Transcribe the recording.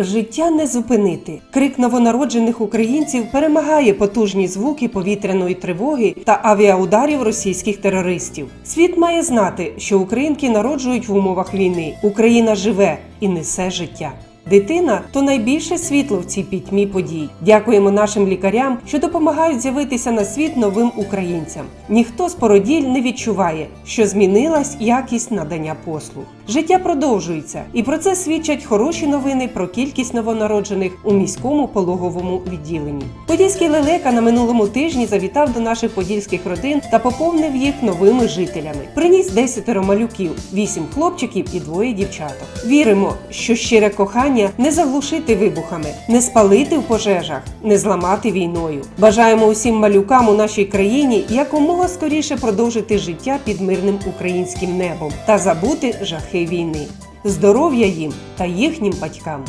Життя не зупинити. Крик новонароджених українців перемагає потужні звуки повітряної тривоги та авіаударів російських терористів. Світ має знати, що українки народжують в умовах війни. Україна живе і несе життя. Дитина то найбільше світло в цій пітьмі подій. Дякуємо нашим лікарям, що допомагають з'явитися на світ новим українцям. Ніхто з породіль не відчуває, що змінилась якість надання послуг. Життя продовжується, і про це свідчать хороші новини про кількість новонароджених у міському пологовому відділенні. Подільський лелека на минулому тижні завітав до наших подільських родин та поповнив їх новими жителями. Приніс 10 малюків, 8 хлопчиків і двоє дівчаток. Віримо, що щире кохання не заглушити вибухами, не спалити в пожежах, не зламати війною. Бажаємо усім малюкам у нашій країні якомога скоріше продовжити життя під мирним українським небом та забути жахи війни. Здоров'я їм та їхнім батькам.